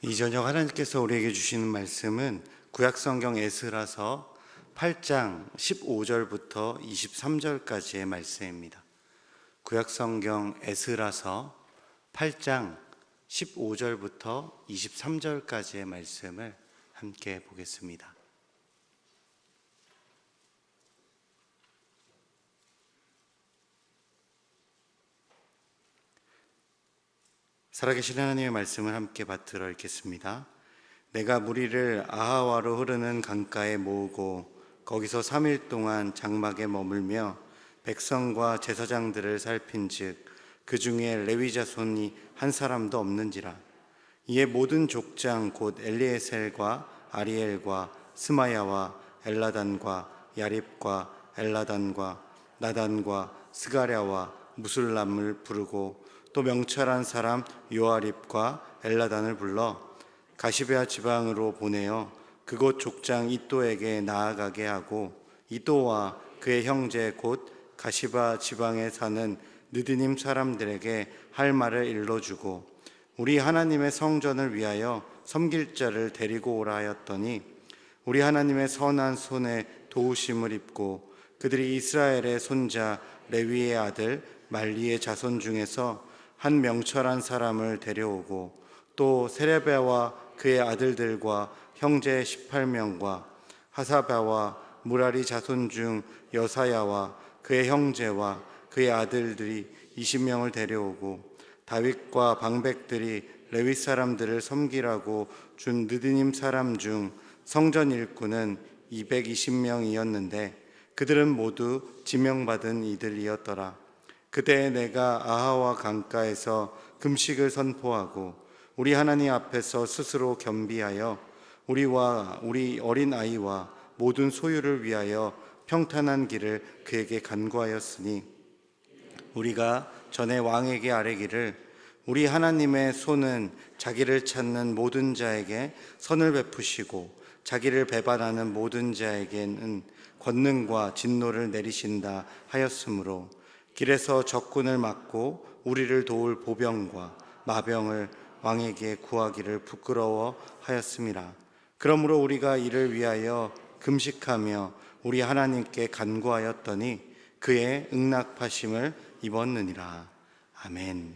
이 저녁 하나님께서 우리에게 주시는 말씀은 구약성경 에스라서 8장 15절부터 23절까지의 말씀입니다. 구약성경 에스라서 8장 15절부터 23절까지의 말씀을 함께 보겠습니다. 살아계신 하나님의 말씀을 함께 받들어 읽겠습니다. 내가 무리를 아하와로 흐르는 강가에 모으고 거기서 3일 동안 장막에 머물며 백성과 제사장들을 살핀즉 그 중에 레위 자손이 한 사람도 없는지라 이에 모든 족장 곧 엘리에셀과 아리엘과 스마야와 엘라단과 야립과 엘라단과 나단과 스가랴와 무술람을 부르고 또 명철한 사람 요아립과 엘라단을 불러 가시베아 지방으로 보내어 그곳 족장 이또에게 나아가게 하고 이또와 그의 형제 곧 가시바 지방에 사는 느디님 사람들에게 할 말을 일러주고 우리 하나님의 성전을 위하여 섬길 자를 데리고 오라 하였더니 우리 하나님의 선한 손에 도우심을 입고 그들이 이스라엘의 손자 레위의 아들 말리의 자손 중에서 한 명철한 사람을 데려오고 또 세레베와 그의 아들들과 형제 18명과 하사바와 무라리 자손 중 여사야와 그의 형제와 그의 아들들이 20명을 데려오고 다윗과 방백들이 레위 사람들을 섬기라고 준 느드님 사람 중 성전 일꾼은 220명이었는데 그들은 모두 지명받은 이들이었더라. 그때 내가 아하와 강가에서 금식을 선포하고 우리 하나님 앞에서 스스로 겸비하여 우리와 우리 어린 아이와 모든 소유를 위하여 평탄한 길을 그에게 간구하였으니 우리가 전에 왕에게 아뢰기를 우리 하나님의 손은 자기를 찾는 모든 자에게 선을 베푸시고 자기를 배반하는 모든 자에게는 권능과 진노를 내리신다 하였으므로 길에서 적군을 막고 우리를 도울 보병과 마병을 왕에게 구하기를 부끄러워 하였습니다. 그러므로 우리가 이를 위하여 금식하며 우리 하나님께 간구하였더니 그의 응낙하심을 입었느니라. 아멘.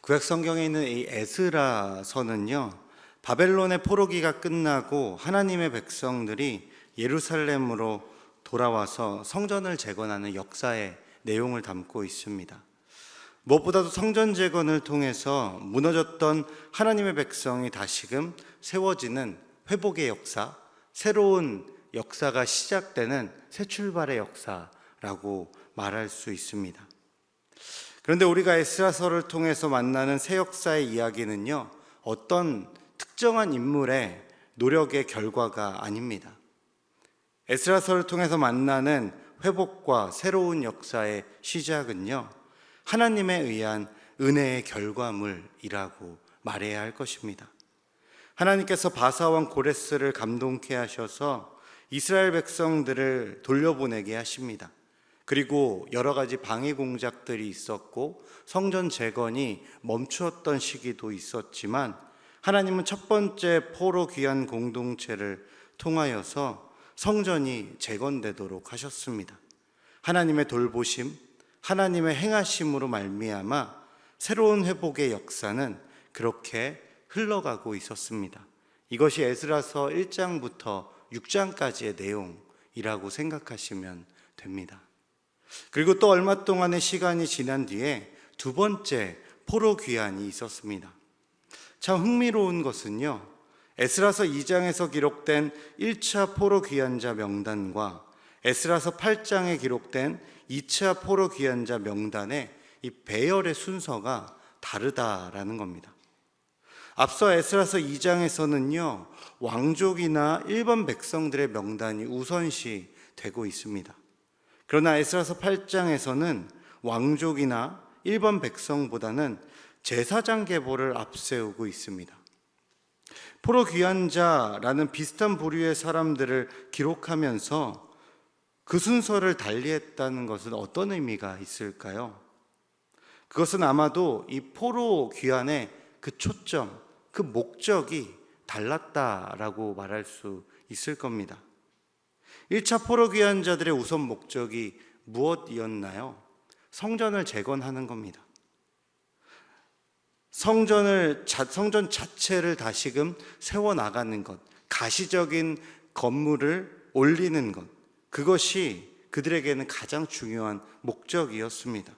구약 성경에 있는 이 에스라서는요. 바벨론의 포로기가 끝나고 하나님의 백성들이 예루살렘으로 돌아와서 성전을 재건하는 역사의 내용을 담고 있습니다. 무엇보다도 성전 재건을 통해서 무너졌던 하나님의 백성이 다시금 세워지는 회복의 역사, 새로운 역사가 시작되는 새 출발의 역사라고 말할 수 있습니다. 그런데 우리가 에스라서를 통해서 만나는 새 역사의 이야기는요, 어떤 특정한 인물의 노력의 결과가 아닙니다. 에스라서를 통해서 만나는 회복과 새로운 역사의 시작은요, 하나님에 의한 은혜의 결과물이라고 말해야 할 것입니다. 하나님께서 바사왕 고레스를 감동케 하셔서 이스라엘 백성들을 돌려보내게 하십니다. 그리고 여러 가지 방해 공작들이 있었고 성전 재건이 멈추었던 시기도 있었지만 하나님은 첫 번째 포로 귀한 공동체를 통하여서 성전이 재건되도록 하셨습니다. 하나님의 돌보심, 하나님의 행하심으로 말미암아 새로운 회복의 역사는 그렇게 흘러가고 있었습니다. 이것이 에스라서 1장부터 6장까지의 내용이라고 생각하시면 됩니다. 그리고 또 얼마 동안의 시간이 지난 뒤에 두 번째 포로 귀환이 있었습니다. 참 흥미로운 것은요. 에스라서 2장에서 기록된 1차 포로 귀환자 명단과 에스라서 8장에 기록된 2차 포로 귀환자 명단의 이 배열의 순서가 다르다라는 겁니다. 앞서 에스라서 2장에서는요, 왕족이나 일반 백성들의 명단이 우선시 되고 있습니다. 그러나 에스라서 8장에서는 왕족이나 일반 백성보다는 제사장 계보를 앞세우고 있습니다. 포로 귀환자라는 비슷한 부류의 사람들을 기록하면서 그 순서를 달리했다는 것은 어떤 의미가 있을까요? 그것은 아마도 이 포로 귀환의 그 초점, 그 목적이 달랐다라고 말할 수 있을 겁니다. 1차 포로 귀환자들의 우선 목적이 무엇이었나요? 성전을 재건하는 겁니다. 성전을 자- 성전 자체를 다시금 세워 나가는 것, 가시적인 건물을 올리는 것, 그것이 그들에게는 가장 중요한 목적이었습니다.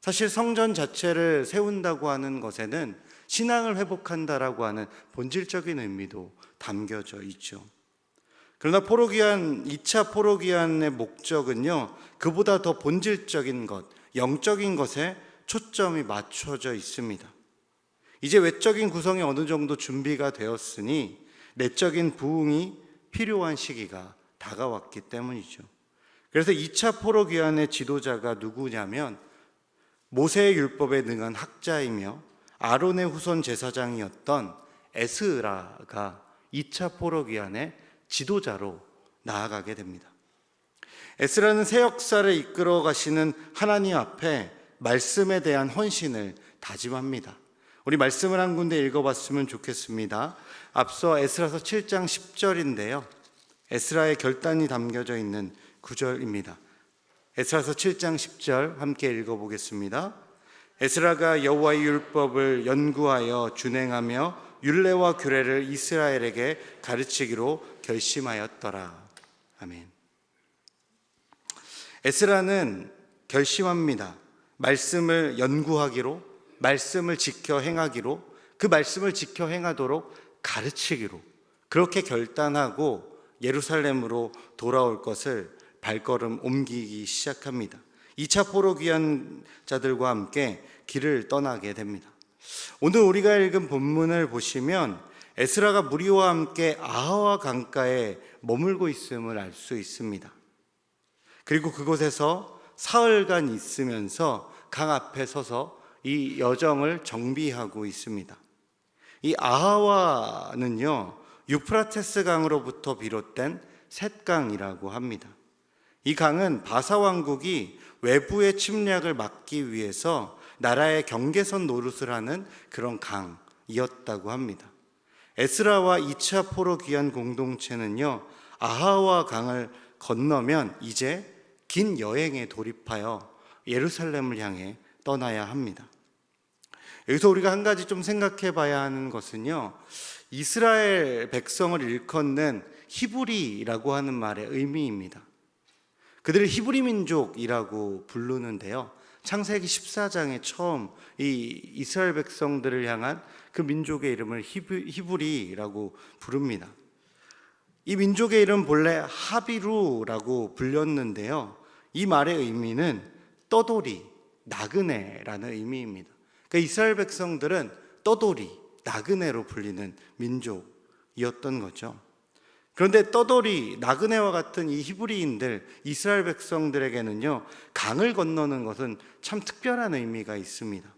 사실 성전 자체를 세운다고 하는 것에는 신앙을 회복한다라고 하는 본질적인 의미도 담겨져 있죠. 그러나 포로기한 2차 포로기한의 목적은요. 그보다 더 본질적인 것, 영적인 것에 초점이 맞춰져 있습니다. 이제 외적인 구성이 어느 정도 준비가 되었으니 내적인 부흥이 필요한 시기가 다가왔기 때문이죠. 그래서 2차 포로 귀환의 지도자가 누구냐면 모세의 율법에 능한 학자이며 아론의 후손 제사장이었던 에스라가 2차 포로 귀환의 지도자로 나아가게 됩니다. 에스라는 새 역사를 이끌어 가시는 하나님 앞에 말씀에 대한 헌신을 다짐합니다. 우리 말씀을 한 군데 읽어봤으면 좋겠습니다. 앞서 에스라서 7장 10절인데요. 에스라의 결단이 담겨져 있는 구절입니다. 에스라서 7장 10절 함께 읽어보겠습니다. 에스라가 여호와의 율법을 연구하여 준행하며 율례와 규례를 이스라엘에게 가르치기로 결심하였더라. 아멘. 에스라는 결심합니다. 말씀을 연구하기로, 말씀을 지켜 행하기로, 그 말씀을 지켜 행하도록 가르치기로, 그렇게 결단하고 예루살렘으로 돌아올 것을 발걸음 옮기기 시작합니다. 2차 포로 귀한 자들과 함께 길을 떠나게 됩니다. 오늘 우리가 읽은 본문을 보시면 에스라가 무리와 함께 아하와 강가에 머물고 있음을 알 수 있습니다. 그리고 그곳에서 사흘간 있으면서 강 앞에 서서 이 여정을 정비하고 있습니다. 이 아하와는요, 유프라테스 강으로부터 비롯된 셋강이라고 합니다. 이 강은 바사 왕국이 외부의 침략을 막기 위해서 나라의 경계선 노릇을 하는 그런 강이었다고 합니다. 에스라와 2차 포로 귀한 공동체는요, 아하와 강을 건너면 이제 긴 여행에 돌입하여 예루살렘을 향해 떠나야 합니다. 여기서 우리가 한 가지 좀 생각해 봐야 하는 것은요, 이스라엘 백성을 일컫는 히브리라고 하는 말의 의미입니다. 그들을 히브리 민족이라고 부르는데요. 창세기 14장에 처음 이 이스라엘 백성들을 향한 그 민족의 이름을 히브, 히브리라고 부릅니다. 이 민족의 이름 본래 하비루라고 불렸는데요. 이 말의 의미는 떠돌이, 나그네라는 의미입니다. 그러니까 이스라엘 백성들은 떠돌이, 나그네로 불리는 민족이었던 거죠. 그런데 떠돌이, 나그네와 같은 이 히브리인들, 이스라엘 백성들에게는요, 강을 건너는 것은 참 특별한 의미가 있습니다.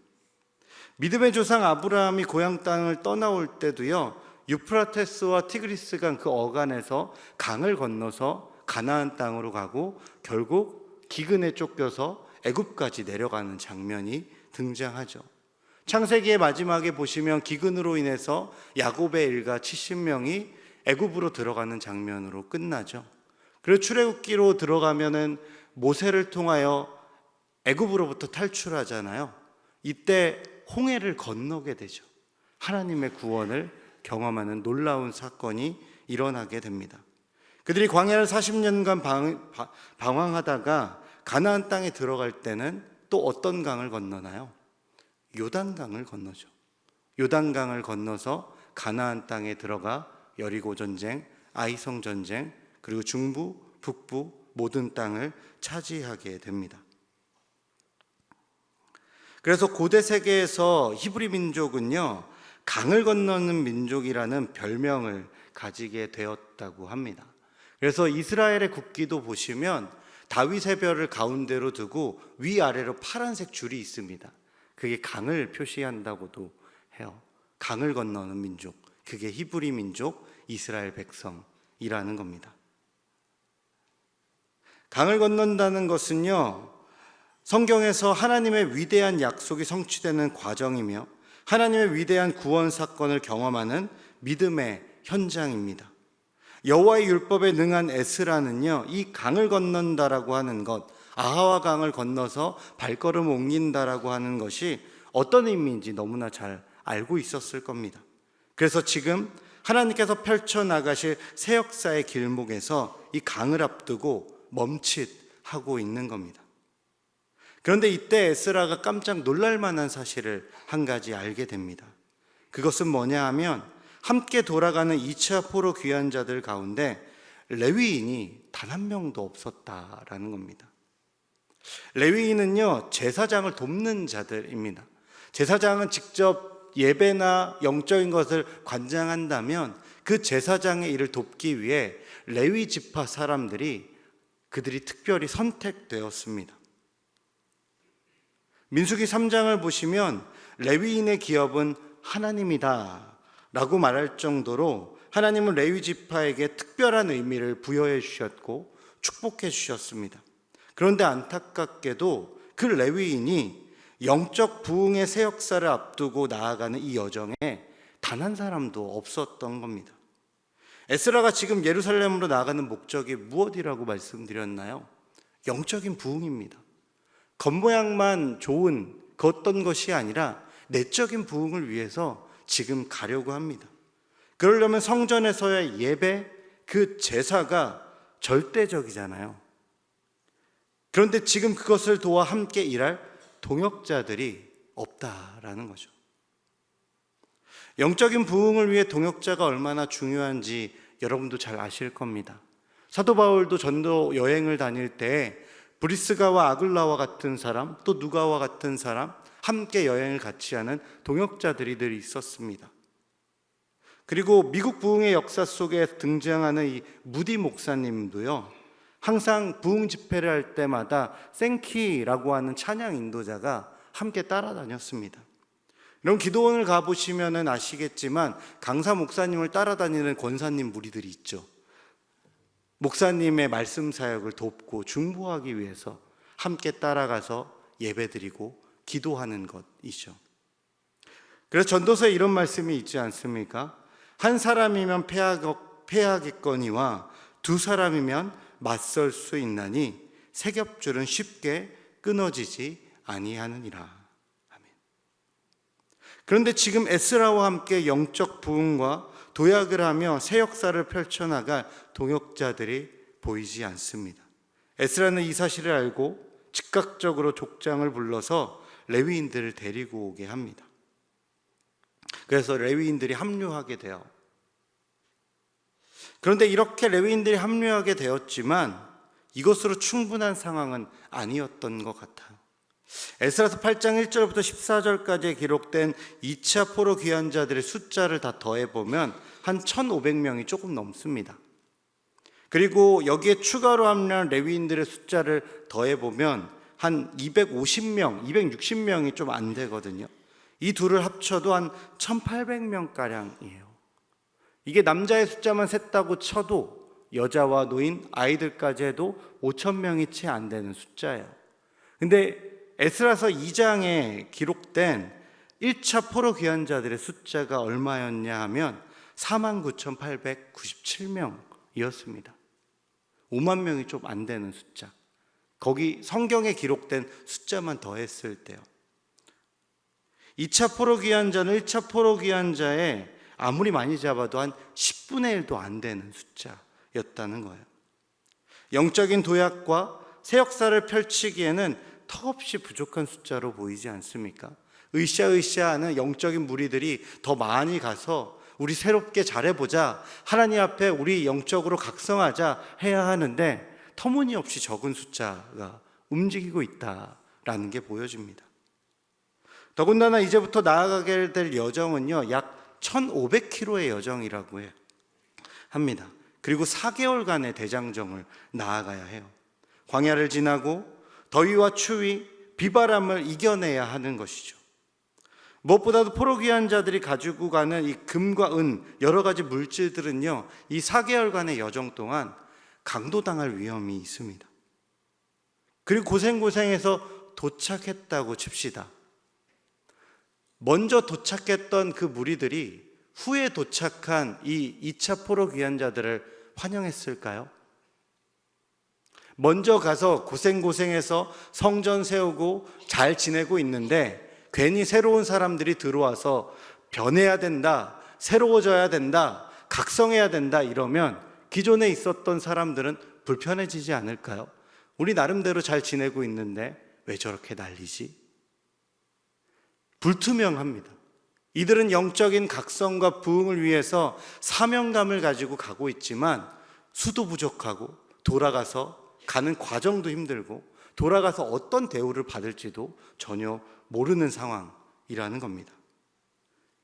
믿음의 조상 아브라함이 고향 땅을 떠나올 때도요, 유프라테스와 티그리스 강 그 어간에서 강을 건너서 가나안 땅으로 가고 결국 기근에 쫓겨서 애굽까지 내려가는 장면이 등장하죠. 창세기의 마지막에 보시면 기근으로 인해서 야곱의 일가 70명이 애굽으로 들어가는 장면으로 끝나죠. 그리고 출애굽기로 들어가면은 모세를 통하여 애굽으로부터 탈출하잖아요. 이때 홍해를 건너게 되죠. 하나님의 구원을 경험하는 놀라운 사건이 일어나게 됩니다. 그들이 광야를 40년간 방, 방황하다가 가나안 땅에 들어갈 때는 또 어떤 강을 건너나요? 요단강을 건너죠. 요단강을 건너서 가나안 땅에 들어가 여리고 전쟁, 아이성 전쟁, 그리고 중부, 북부 모든 땅을 차지하게 됩니다. 그래서 고대 세계에서 히브리 민족은요, 강을 건너는 민족이라는 별명을 가지게 되었다고 합니다. 그래서 이스라엘의 국기도 보시면 다윗의 별을 가운데로 두고 위아래로 파란색 줄이 있습니다. 그게 강을 표시한다고도 해요. 강을 건너는 민족. 그게 히브리 민족 이스라엘 백성이라는 겁니다. 강을 건넌다는 것은요, 성경에서 하나님의 위대한 약속이 성취되는 과정이며 하나님의 위대한 구원 사건을 경험하는 믿음의 현장입니다. 여호와의 율법에 능한 에스라는요, 이 강을 건넌다라고 하는 것, 아하와 강을 건너서 발걸음 옮긴다라고 하는 것이 어떤 의미인지 너무나 잘 알고 있었을 겁니다. 그래서 지금 하나님께서 펼쳐 나가실 새 역사의 길목에서 이 강을 앞두고 멈칫하고 있는 겁니다. 그런데 이때 에스라가 깜짝 놀랄 만한 사실을 한 가지 알게 됩니다. 그것은 뭐냐 하면 함께 돌아가는 2차 포로 귀환 자들 가운데 레위인이 단 한 명도 없었다라는 겁니다. 레위인은요, 제사장을 돕는 자들입니다. 제사장은 직접 예배나 영적인 것을 관장한다면 그 제사장의 일을 돕기 위해 레위 지파 사람들이 그들이 특별히 선택되었습니다. 민수기 3장을 보시면 레위인의 기업은 하나님이다 라고 말할 정도로 하나님은 레위 지파에게 특별한 의미를 부여해 주셨고 축복해 주셨습니다. 그런데 안타깝게도 그 레위인이 영적 부흥의 새 역사를 앞두고 나아가는 이 여정에 단 한 사람도 없었던 겁니다. 에스라가 지금 예루살렘으로 나가는 목적이 무엇이라고 말씀드렸나요? 영적인 부흥입니다. 겉모양만 좋은 그 어떤 것이 아니라 내적인 부흥을 위해서 지금 가려고 합니다. 그러려면 성전에서의 예배, 그 제사가 절대적이잖아요. 그런데 지금 그것을 도와 함께 일할 동역자들이 없다라는 거죠. 영적인 부흥을 위해 동역자가 얼마나 중요한지 여러분도 잘 아실 겁니다. 사도 바울도 전도 여행을 다닐 때 브리스가와 아글라와 같은 사람, 또 누가와 같은 사람, 함께 여행을 같이 하는 동역자들이 늘 있었습니다. 그리고 미국 부흥의 역사 속에 등장하는 이 무디 목사님도요, 항상 부흥 집회를 할 때마다 생키라고 하는 찬양 인도자가 함께 따라다녔습니다. 이런 기도원을 가보시면 아시겠지만 강사 목사님을 따라다니는 권사님 무리들이 있죠. 목사님의 말씀 사역을 돕고 중보하기 위해서 함께 따라가서 예배드리고 기도하는 것이죠. 그래서 전도서에 이런 말씀이 있지 않습니까? 한 사람이면 패하겠거니와 두 사람이면 맞설 수 있나니 세 겹줄은 쉽게 끊어지지 아니하느니라. 아멘. 그런데 지금 에스라와 함께 영적 부흥과 도약을 하며 새 역사를 펼쳐나갈 동역자들이 보이지 않습니다. 에스라는 이 사실을 알고 즉각적으로 족장을 불러서 레위인들을 데리고 오게 합니다. 그래서 레위인들이 합류하게 돼요. 그런데 이렇게 레위인들이 합류하게 되었지만 이것으로 충분한 상황은 아니었던 것 같아요. 에스라서 8장 1절부터 14절까지 기록된 2차 포로 귀환자들의 숫자를 다 더해보면 한 1,500명이 조금 넘습니다. 그리고 여기에 추가로 합류한 레위인들의 숫자를 더해보면 한 250명, 260명이 좀 안 되거든요. 이 둘을 합쳐도 한 1,800명가량이에요. 이게 남자의 숫자만 셌다고 쳐도 여자와 노인, 아이들까지 해도 5천 명이 채 안 되는 숫자예요. 근데 에스라서 2장에 기록된 1차 포로 귀환자들의 숫자가 얼마였냐 하면 49,897명이었습니다. 5만 명이 좀 안 되는 숫자. 거기 성경에 기록된 숫자만 더했을 때요. 2차 포로 귀환자는 1차 포로 귀환자의 아무리 많이 잡아도 한 10분의 1도 안 되는 숫자였다는 거예요. 영적인 도약과 새 역사를 펼치기에는 턱없이 부족한 숫자로 보이지 않습니까? 으쌰으쌰 하는 영적인 무리들이 더 많이 가서 우리 새롭게 잘해보자. 하나님 앞에 우리 영적으로 각성하자 해야 하는데 터무니없이 적은 숫자가 움직이고 있다라는 게 보여집니다. 더군다나 이제부터 나아가게 될 여정은요, 약 1,500km의 여정이라고 해 합니다. 그리고 4개월간의 대장정을 나아가야 해요. 광야를 지나고 더위와 추위, 비바람을 이겨내야 하는 것이죠. 무엇보다도 포로귀한 자들이 가지고 가는 이 금과 은, 여러 가지 물질들은요, 이 4개월간의 여정 동안 강도당할 위험이 있습니다. 그리고 고생고생해서 도착했다고 칩시다. 먼저 도착했던 그 무리들이 후에 도착한 이 2차 포로 귀환자들을 환영했을까요? 먼저 가서 고생고생해서 성전 세우고 잘 지내고 있는데 괜히 새로운 사람들이 들어와서 변해야 된다, 새로워져야 된다, 각성해야 된다 이러면 기존에 있었던 사람들은 불편해지지 않을까요? 우리 나름대로 잘 지내고 있는데 왜 저렇게 난리지? 불투명합니다. 이들은 영적인 각성과 부흥을 위해서 사명감을 가지고 가고 있지만 수도 부족하고 돌아가서 가는 과정도 힘들고 돌아가서 어떤 대우를 받을지도 전혀 모르는 상황이라는 겁니다.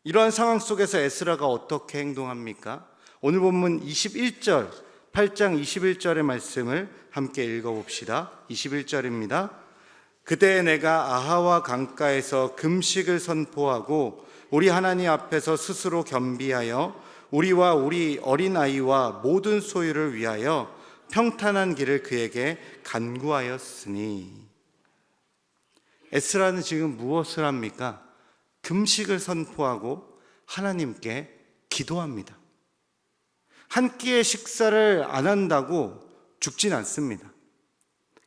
이러한 상황 속에서 에스라가 어떻게 행동합니까? 오늘 본문 21절, 8장 21절의 말씀을 함께 읽어봅시다. 21절입니다. 그때 내가 아하와 강가에서 금식을 선포하고 우리 하나님 앞에서 스스로 겸비하여 우리와 우리 어린 아이와 모든 소유를 위하여 평탄한 길을 그에게 간구하였으니 에스라는 지금 무엇을 합니까? 금식을 선포하고 하나님께 기도합니다. 한 끼의 식사를 안 한다고 죽진 않습니다.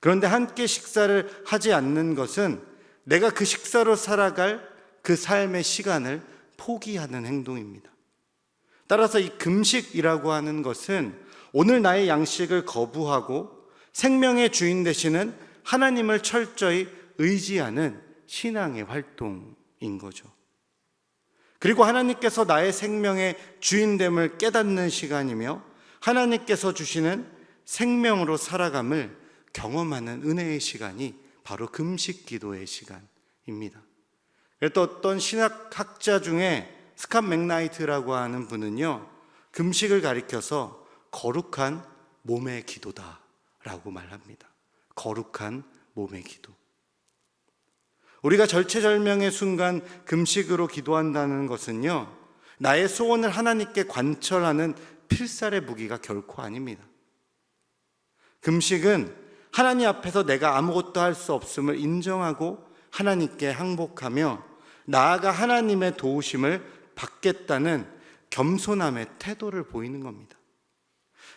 그런데 한 끼 식사를 하지 않는 것은 내가 그 식사로 살아갈 그 삶의 시간을 포기하는 행동입니다. 따라서 이 금식이라고 하는 것은 오늘 나의 양식을 거부하고 생명의 주인 되시는 하나님을 철저히 의지하는 신앙의 활동인 거죠. 그리고 하나님께서 나의 생명의 주인됨을 깨닫는 시간이며 하나님께서 주시는 생명으로 살아감을 경험하는 은혜의 시간이 바로 금식 기도의 시간입니다. 또 어떤 신학학자 중에 스캇 맥나이트라고 하는 분은요, 금식을 가리켜서 거룩한 몸의 기도다라고 말합니다. 거룩한 몸의 기도. 우리가 절체절명의 순간 금식으로 기도한다는 것은요, 나의 소원을 하나님께 관철하는 필살의 무기가 결코 아닙니다. 금식은 하나님 앞에서 내가 아무것도 할 수 없음을 인정하고 하나님께 항복하며 나아가 하나님의 도우심을 받겠다는 겸손함의 태도를 보이는 겁니다.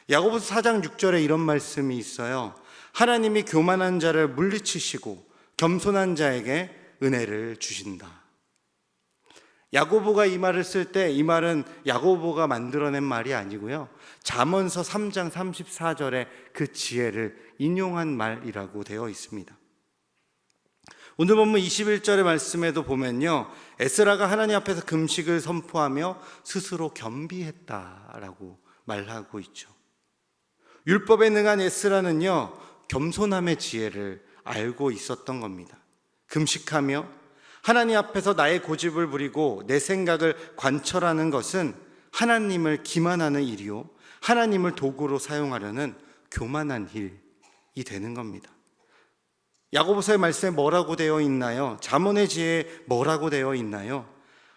야고보서 4장 6절에 이런 말씀이 있어요. 하나님이 교만한 자를 물리치시고 겸손한 자에게 은혜를 주신다. 야고보가 이 말을 쓸 때 이 말은 야고보가 만들어낸 말이 아니고요. 잠언서 3장 34절에 그 지혜를 인용한 말이라고 되어 있습니다. 오늘 본문 21절의 말씀에도 보면요. 에스라가 하나님 앞에서 금식을 선포하며 스스로 겸비했다라고 말하고 있죠. 율법에 능한 에스라는요. 겸손함의 지혜를 알고 있었던 겁니다. 금식하며 하나님 앞에서 나의 고집을 부리고 내 생각을 관철하는 것은 하나님을 기만하는 일이요. 하나님을 도구로 사용하려는 교만한 일이 되는 겁니다. 야고보서의 말씀에 뭐라고 되어 있나요? 잠언의 지혜에 뭐라고 되어 있나요?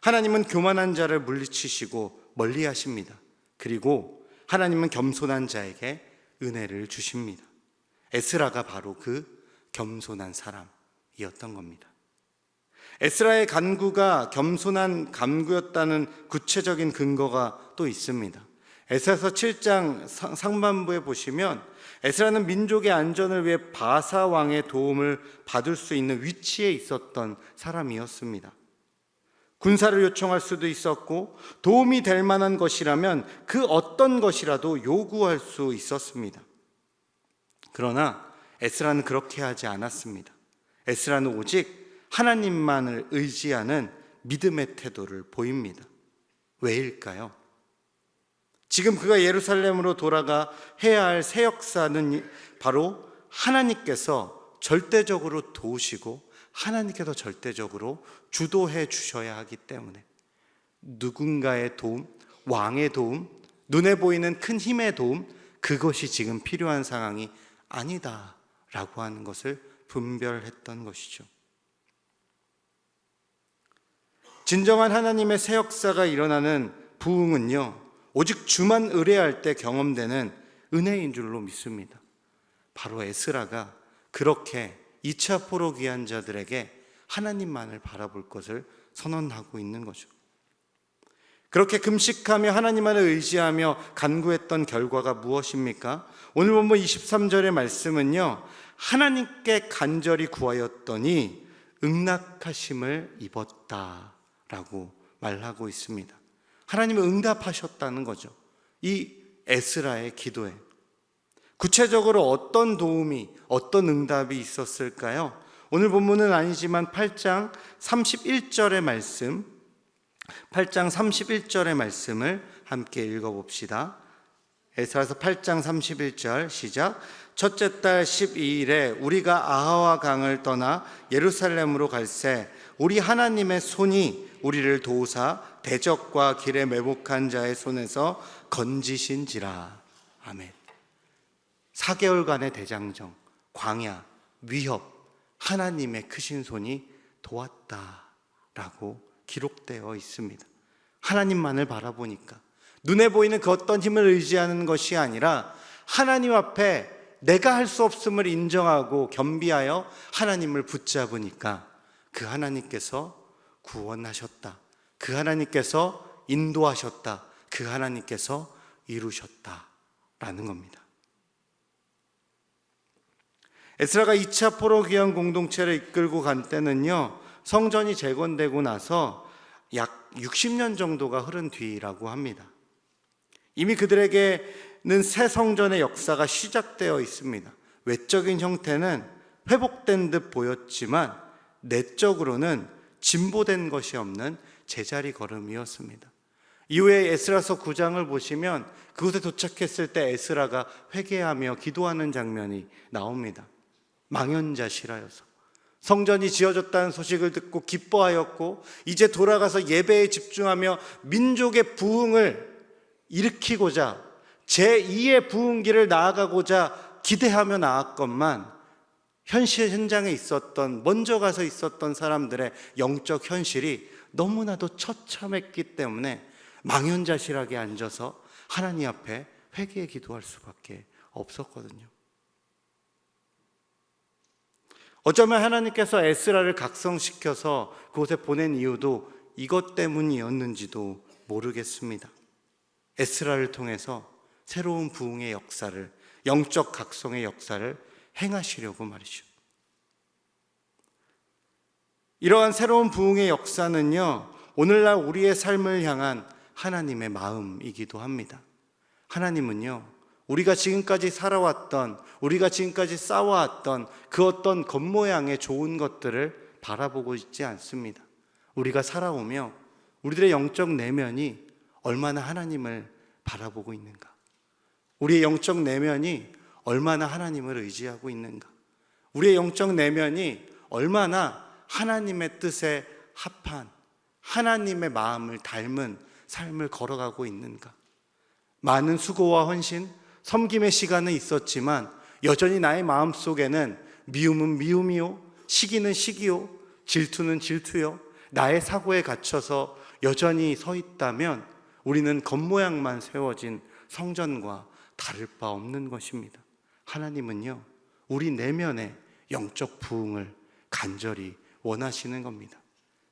하나님은 교만한 자를 물리치시고 멀리 하십니다. 그리고 하나님은 겸손한 자에게 은혜를 주십니다. 에스라가 바로 그 겸손한 사람이었던 겁니다. 에스라의 간구가 겸손한 간구였다는 구체적인 근거가 또 있습니다. 에스라서 7장 상반부에 보시면 에스라는 민족의 안전을 위해 바사 왕의 도움을 받을 수 있는 위치에 있었던 사람이었습니다. 군사를 요청할 수도 있었고 도움이 될 만한 것이라면 그 어떤 것이라도 요구할 수 있었습니다. 그러나 에스라는 그렇게 하지 않았습니다. 에스라는 오직 하나님만을 의지하는 믿음의 태도를 보입니다. 왜일까요? 지금 그가 예루살렘으로 돌아가 해야 할 새 역사는 바로 하나님께서 절대적으로 도우시고 하나님께서 절대적으로 주도해 주셔야 하기 때문에 누군가의 도움, 왕의 도움, 눈에 보이는 큰 힘의 도움, 그것이 지금 필요한 상황이 아니다라고 하는 것을 분별했던 것이죠. 진정한 하나님의 새 역사가 일어나는 부흥은요, 오직 주만 의뢰할 때 경험되는 은혜인 줄로 믿습니다. 바로 에스라가 그렇게 2차 포로 귀한 자들에게 하나님만을 바라볼 것을 선언하고 있는 거죠. 그렇게 금식하며 하나님만을 의지하며 간구했던 결과가 무엇입니까? 오늘 본문 23절의 말씀은요. 하나님께 간절히 구하였더니 응낙하심을 입었다라고 말하고 있습니다. 하나님은 응답하셨다는 거죠. 이 에스라의 기도에 구체적으로 어떤 도움이 어떤 응답이 있었을까요? 오늘 본문은 아니지만 8장 31절의 말씀 8장 31절의 말씀을 함께 읽어 봅시다. 에스라서 8장 31절 시작. 첫째 달 12일에 우리가 아하와 강을 떠나 예루살렘으로 갈새 우리 하나님의 손이 우리를 도우사 대적과 길에 매복한 자의 손에서 건지신지라. 아멘. 4개월간의 대장정, 광야, 위협, 하나님의 크신 손이 도왔다라고 기록되어 있습니다. 하나님만을 바라보니까 눈에 보이는 그 어떤 힘을 의지하는 것이 아니라 하나님 앞에 내가 할 수 없음을 인정하고 겸비하여 하나님을 붙잡으니까 그 하나님께서 구원하셨다. 그 하나님께서 인도하셨다. 그 하나님께서 이루셨다 라는 겁니다. 에스라가 2차 포로 귀환 공동체를 이끌고 간 때는요. 성전이 재건되고 나서 약 60년 정도가 흐른 뒤라고 합니다. 이미 그들에게는 새 성전의 역사가 시작되어 있습니다. 외적인 형태는 회복된 듯 보였지만 내적으로는 진보된 것이 없는 제자리 걸음이었습니다. 이후에 에스라서 9장을 보시면 그곳에 도착했을 때 에스라가 회개하며 기도하는 장면이 나옵니다. 망연자실하여서 성전이 지어졌다는 소식을 듣고 기뻐하였고 이제 돌아가서 예배에 집중하며 민족의 부흥을 일으키고자 제2의 부흥기를 나아가고자 기대하며 나았건만 현실 현장에 있었던 먼저 가서 있었던 사람들의 영적 현실이 너무나도 처참했기 때문에 망연자실하게 앉아서 하나님 앞에 회개에 기도할 수밖에 없었거든요. 어쩌면 하나님께서 에스라를 각성시켜서 그곳에 보낸 이유도 이것 때문이었는지도 모르겠습니다. 에스라를 통해서 새로운 부흥의 역사를, 영적 각성의 역사를 행하시려고 말이죠. 이러한 새로운 부흥의 역사는요, 오늘날 우리의 삶을 향한 하나님의 마음이기도 합니다. 하나님은요, 우리가 지금까지 살아왔던, 우리가 지금까지 쌓아왔던 그 어떤 겉모양의 좋은 것들을 바라보고 있지 않습니다. 우리가 살아오며 우리들의 영적 내면이 얼마나 하나님을 바라보고 있는가. 우리의 영적 내면이 얼마나 하나님을 의지하고 있는가. 우리의 영적 내면이 얼마나 하나님의 뜻에 합한 하나님의 마음을 닮은 삶을 걸어가고 있는가. 많은 수고와 헌신, 섬김의 시간은 있었지만 여전히 나의 마음 속에는 미움은 미움이요, 시기는 시기요, 질투는 질투요, 나의 사고에 갇혀서 여전히 서 있다면 우리는 겉모양만 세워진 성전과 다를 바 없는 것입니다. 하나님은요, 우리 내면의 영적 부흥을 간절히 원하시는 겁니다.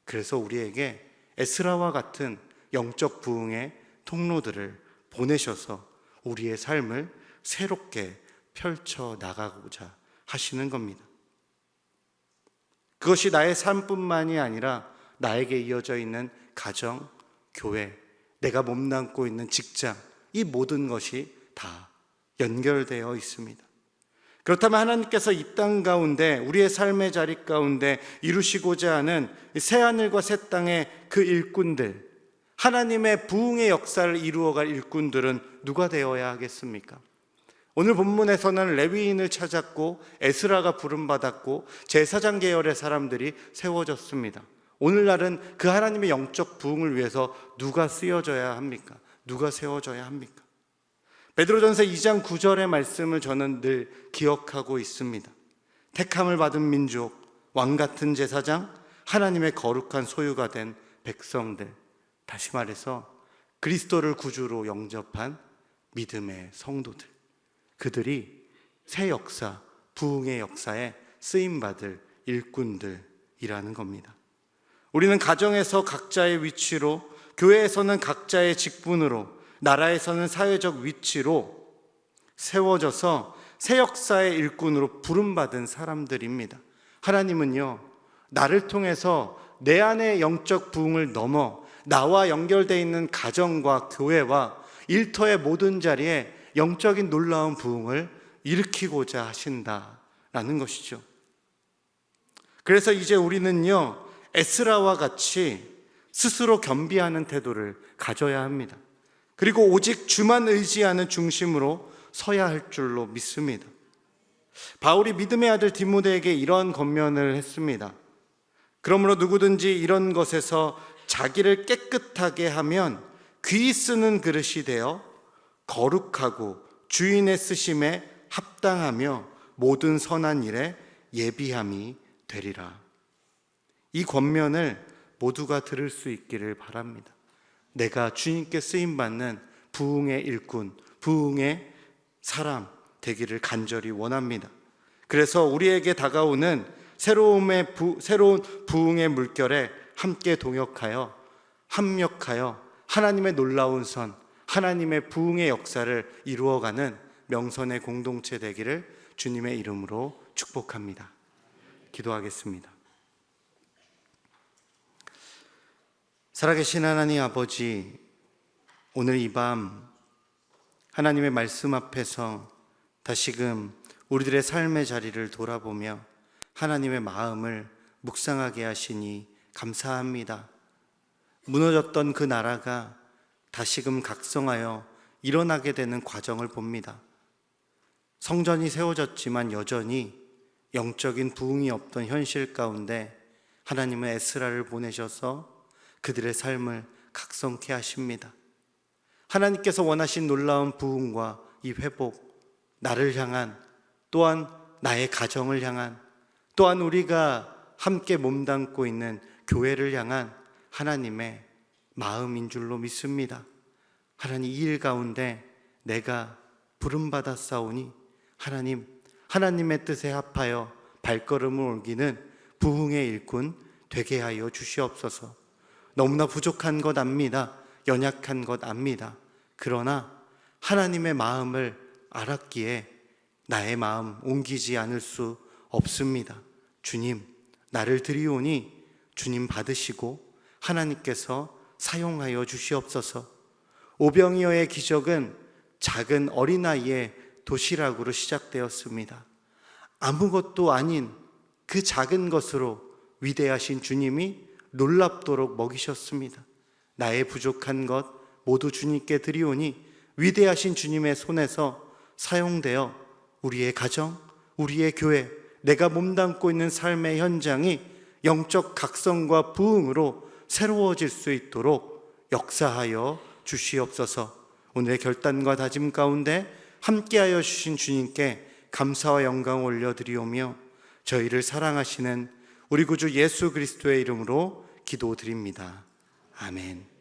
그래서 우리에게 에스라와 같은 영적 부흥의 통로들을 보내셔서 우리의 삶을 새롭게 펼쳐 나가고자 하시는 겁니다. 그것이 나의 삶뿐만이 아니라 나에게 이어져 있는 가정, 교회, 내가 몸담고 있는 직장, 이 모든 것이 다 연결되어 있습니다. 그렇다면 하나님께서 이 땅 가운데 우리의 삶의 자리 가운데 이루시고자 하는 새 하늘과 새 땅의 그 일꾼들 하나님의 부흥의 역사를 이루어갈 일꾼들은 누가 되어야 하겠습니까? 오늘 본문에서는 레위인을 찾았고 에스라가 부름받았고 제사장 계열의 사람들이 세워졌습니다. 오늘날은 그 하나님의 영적 부흥을 위해서 누가 쓰여져야 합니까? 누가 세워져야 합니까? 베드로전서 2장 9절의 말씀을 저는 늘 기억하고 있습니다. 택함을 받은 민족, 왕 같은 제사장, 하나님의 거룩한 소유가 된 백성들. 다시 말해서 그리스도를 구주로 영접한 믿음의 성도들. 그들이 새 역사, 부흥의 역사에 쓰임 받을 일꾼들 일하는 겁니다. 우리는 가정에서 각자의 위치로, 교회에서는 각자의 직분으로, 나라에서는 사회적 위치로 세워져서 새 역사의 일꾼으로 부름받은 사람들입니다. 하나님은요, 나를 통해서 내 안의 영적 부흥을 넘어 나와 연결되어 있는 가정과 교회와 일터의 모든 자리에 영적인 놀라운 부흥을 일으키고자 하신다라는 것이죠. 그래서 이제 우리는요, 에스라와 같이 스스로 겸비하는 태도를 가져야 합니다. 그리고 오직 주만 의지하는 중심으로 서야 할 줄로 믿습니다. 바울이 믿음의 아들 디모데에게 이런 권면을 했습니다. 그러므로 누구든지 이런 것에서 자기를 깨끗하게 하면 귀 쓰는 그릇이 되어 거룩하고 주인의 쓰심에 합당하며 모든 선한 일에 예비함이 되리라. 이 권면을 모두가 들을 수 있기를 바랍니다. 내가 주님께 쓰임 받는 부흥의 일꾼, 부흥의 사람 되기를 간절히 원합니다. 그래서 우리에게 다가오는 새로운 부흥의 물결에 함께 동역하여 합력하여 하나님의 놀라운 선, 하나님의 부흥의 역사를 이루어가는 명선의 공동체 되기를 주님의 이름으로 축복합니다. 기도하겠습니다. 살아계신 하나님 아버지, 오늘 이 밤 하나님의 말씀 앞에서 다시금 우리들의 삶의 자리를 돌아보며 하나님의 마음을 묵상하게 하시니 감사합니다. 무너졌던 그 나라가 다시금 각성하여 일어나게 되는 과정을 봅니다. 성전이 세워졌지만 여전히 영적인 부흥이 없던 현실 가운데 하나님은 에스라를 보내셔서 그들의 삶을 각성케 하십니다. 하나님께서 원하신 놀라운 부흥과 이 회복, 나를 향한 또한 나의 가정을 향한 또한 우리가 함께 몸담고 있는 교회를 향한 하나님의 마음인 줄로 믿습니다. 하나님 이 일 가운데 내가 부름받아 싸우니 하나님 하나님의 뜻에 합하여 발걸음을 옮기는 부흥의 일꾼 되게 하여 주시옵소서. 너무나 부족한 것 압니다. 연약한 것 압니다. 그러나 하나님의 마음을 알았기에 나의 마음 옮기지 않을 수 없습니다. 주님, 나를 드리오니 주님 받으시고 하나님께서 사용하여 주시옵소서. 오병이어의 기적은 작은 어린아이의 도시락으로 시작되었습니다. 아무것도 아닌 그 작은 것으로 위대하신 주님이 놀랍도록 먹이셨습니다. 나의 부족한 것 모두 주님께 드리오니 위대하신 주님의 손에서 사용되어 우리의 가정, 우리의 교회, 내가 몸담고 있는 삶의 현장이 영적 각성과 부흥으로 새로워질 수 있도록 역사하여 주시옵소서. 오늘의 결단과 다짐 가운데 함께하여 주신 주님께 감사와 영광 올려드리오며 저희를 사랑하시는 우리 구주 예수 그리스도의 이름으로 기도드립니다. 아멘.